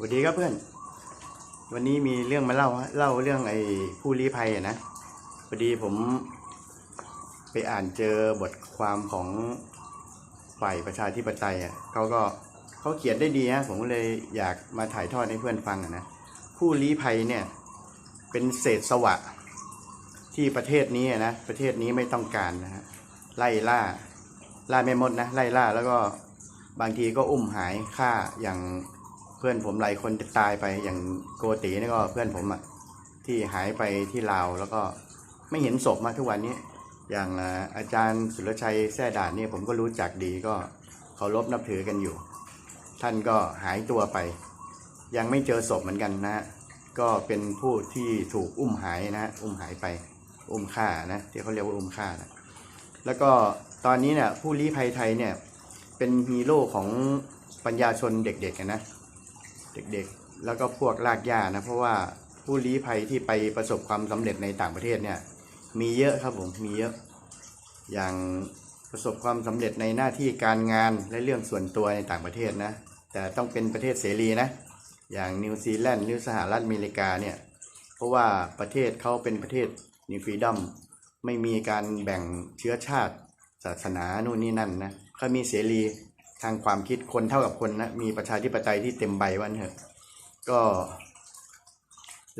สวัสดีครับเพื่อน วันนี้มีเรื่องมาเล่าเล่าเรื่องไอ้ผู้ลี้ภัยอะนะพอดีผม ไปอ่านเจอบทความของฝ่ายประชาธิปไตยอะเขาก็เขาเขียนได้ดีฮะผมก็เลยอยากมาถ่ายทอดให้เพื่อนฟังอะนะผู้ลี้ภัยเนี่ย เป็นเศษสวะ ที่ประเทศนี้อะนะประเทศนี้ไม่ต้องการนะฮะไล่ล่าล่าไม่หมดนะไล่ล่าแล้วก็บางทีก็อุ้มหายฆ่าอย่าง เพื่อนผมหลายคนตายไปอย่างโกตีนี่ก็เพื่อนผมอะที่หายไปที่ลาวแล้วก็ไม่เห็นศพมาทุกวันนี้ อย่างอาจารย์สุรชัยแท่ด่านเนี่ยผมก็รู้จักดีก็เคารพนับถือกันอยู่ ท่านก็หายตัวไป ยังไม่เจอศพเหมือนกันนะฮะก็เป็นผู้ที่ถูกอุ้มหายนะฮะอุ้มหายไปอุ้มฆ่านะที่เขาเรียกว่าอุ้มฆ่านะแล้วก็ตอนนี้เนี่ยผู้ลี้ภัยไทยเนี่ยเป็นฮีโร่ของปัญญาชนเด็กๆนะ เด็กๆ แล้วก็พวกลากย่านะ เพราะว่าผู้ลี้ภัยที่ไปประสบความสำเร็จในต่างประเทศเนี่ย มีเยอะครับผมมีเยอะ อย่างประสบความสำเร็จในหน้าที่การงานและเรื่องส่วนตัวในต่างประเทศนะ แต่ต้องเป็นประเทศเสรีนะ อย่างนิวซีแลนด์นิวสหรัฐอเมริกาเนี่ย เพราะว่าประเทศเขาเป็นประเทศนิวฟรีดอมไม่มีการแบ่งเชื้อชาติศาสนานู่นนี่นั่นนะเขามีเสรี ทางความคิดคนเท่ากับคนนะมีประชาธิปไตยที่เต็มใบวันเถอะ ก็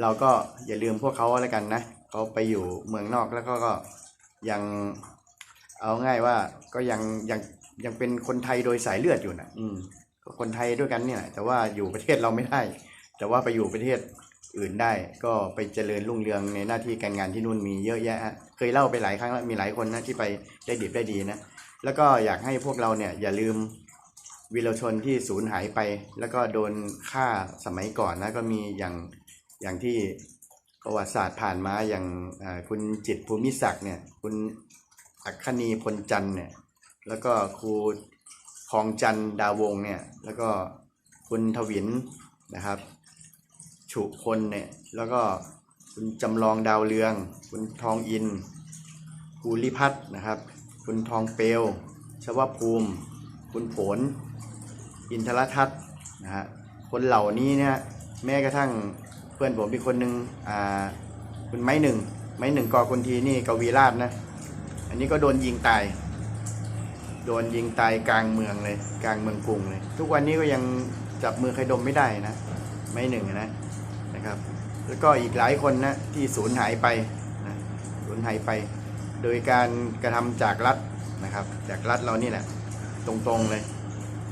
เราก็อย่าลืมพวกเขาแล้วกันนะเขาไปอยู่เมืองนอกแล้วก็ก็ยังเอาง่ายว่าก็ยังยังยังเป็นคนไทยโดยสายเลือดอยู่นะอืมก็คนไทยด้วยกันเนี่ยแต่ว่าอยู่ประเทศเราไม่ได้ แต่ว่าไปอยู่ประเทศอื่นได้ ก็ไปเจริญรุ่งเรืองในหน้าที่การงานที่นู่นมีเยอะแยะฮะเคยเล่าไปหลายครั้งแล้วมีหลายคนนะที่ไปได้ดีได้ดีนะแล้วก็อยากให้พวกเราเนี่ยอย่าลืม วีรชนที่สูญหายไป แล้วก็โดนฆ่าสมัยก่อนนะก็มีอย่างอย่างที่ประวัติศาสตร์ผ่านมาอย่างคุณจิตภูมิศักดิ์เนี่ยคุณอัคคณีพลจันทร์เนี่ยแล้วก็ครูคลองจันทร์ดาวงเนี่ยแล้วก็คุณทวินนะครับฉุพลเนี่ยแล้วก็คุณจำลองดาวเรือง คุณทองอินภูริพัฒน์นะครับ คุณทองเปลวชวภูมิ คุณผล อินทรทัศน์นะฮะคนเหล่านี้เนี่ยแม้กระทั่งเพื่อนผมอีกคนหนึ่งอ่าคุณไม้หนึ่งไม้หนึ่งกอคนทีนี่กวีราชนะอันนี้ก็โดนยิงตาย โดนยิงตายกลางเมืองเลย กลางเมืองกรุงเลย ทุกวันนี้ก็ยังจับมือใครดมไม่ได้นะ ไม้หนึ่งนะนะครับ แล้วก็อีกหลายคนนะที่สูญหายไปนะสูญหายไป โดยการกระทำจากรัฐนะครับ จากรัฐเรานี่แหละ ตรงๆเลย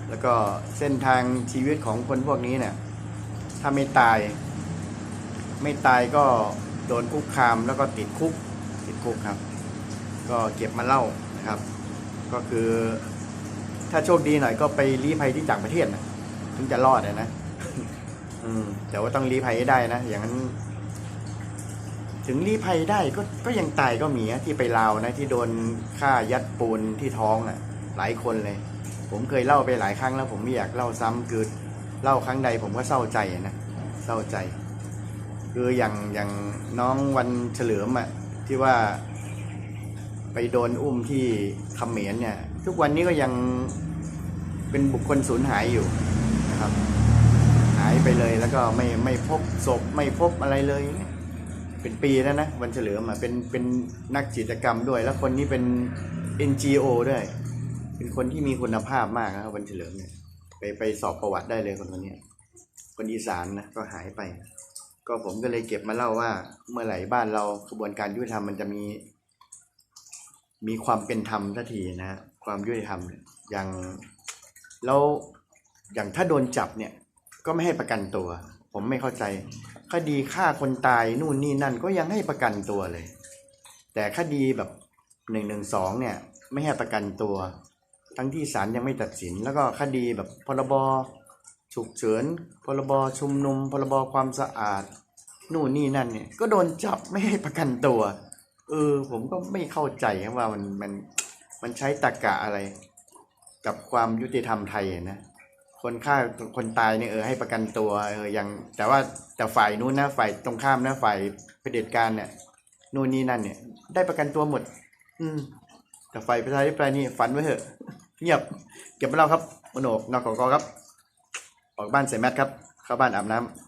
แล้วก็เส้นทางชีวิตของคนพวกนี้เนี่ย ถ้าไม่ตาย ไม่ตายก็โดนคุกคามแล้วก็ติดคุก ติดคุกครับ ก็เก็บมาเล่านะครับ ก็คือถ้าโชคดีหน่อยก็ไปลี้ภัยที่ต่างประเทศนะถึงจะรอดอะนะอืมแต่ว่าต้องลี้ภัยให้ได้นะ อย่างนั้น ถึงลี้ภัยได้ก็ก็ยังตายก็มีนะที่ไปลาวนะ ที่โดนฆ่ายัดปูนที่ท้องอะ หลายคนเลย ผมเคยเล่าไปหลายครั้งแล้วผมไม่อยากเล่าซ้ำคือเล่าครั้งใดผมก็เศร้าใจนะเศร้าใจ คืออย่างอย่างน้องวันเฉลิมอะที่ว่าไปโดนอุ้มที่เขมรเนี่ย ทุกวันนี้ก็ยังเป็นบุคคลสูญหายอยู่นะครับ หายไปเลยแล้วก็ไม่ไม่พบศพไม่พบอะไรเลย เป็นปีแล้วนะวันเฉลิมอะเป็นเป็นนักจิตกรรมด้วย แล้วคนนี้เป็น NGO ด้วย เป็นคนที่มีคุณภาพมากนะครับวันเฉลิมเนี่ย ไปไปสอบประวัติได้เลยคนคนนี้คนอีสานนะก็หายไป ก็ผมก็เลยเก็บมาเล่าว่า เมื่อไหร่บ้านเรากระบวนการยุติธรรมมันจะมี มีความเป็นธรรมทันทีนะความยุติธรรมอย่างแล้วอย่างถ้าโดนจับเนี่ย ก็ไม่ให้ประกันตัว ผมไม่เข้าใจ คดีฆ่าคนตายนู่นนี่นั่นก็ยังให้ประกันตัวเลย แต่คดีแบบหนึ่งหนึ่งสองเนี่ย ไม่ให้ประกันตัว ทั้งที่ศาลยังไม่ตัดสิน แล้วก็คดีแบบพรบฉุกเฉินพรบชุมนุมพรบความสะอาด นู่นนี่นั่นเนี่ยก็โดนจับไม่ให้ประกันตัว เออ ผมก็ไม่เข้าใจครับว่ามันมันมันใช้ตรกกะอะไร กับความยุติธรรมไทยนะคนฆ่าคนตายเนี่ยเออให้ประกันตัวเออยังแต่ว่าแต่ฝ่ายนู้นนะฝ่ายตรงข้ามนะฝ่ายเผด็จการเนี่ยนู่นนี่นั่นเนี่ย ได้ประกันตัวหมด อืมแต่ฝ่ายประชาธิปไตยนี่ฝันไว้เถอะ เงียบ เก็บไปแล้วครับมโนกนอกกอครับ ออกบ้านใส่แมสครับ เข้าบ้านอาบน้ำ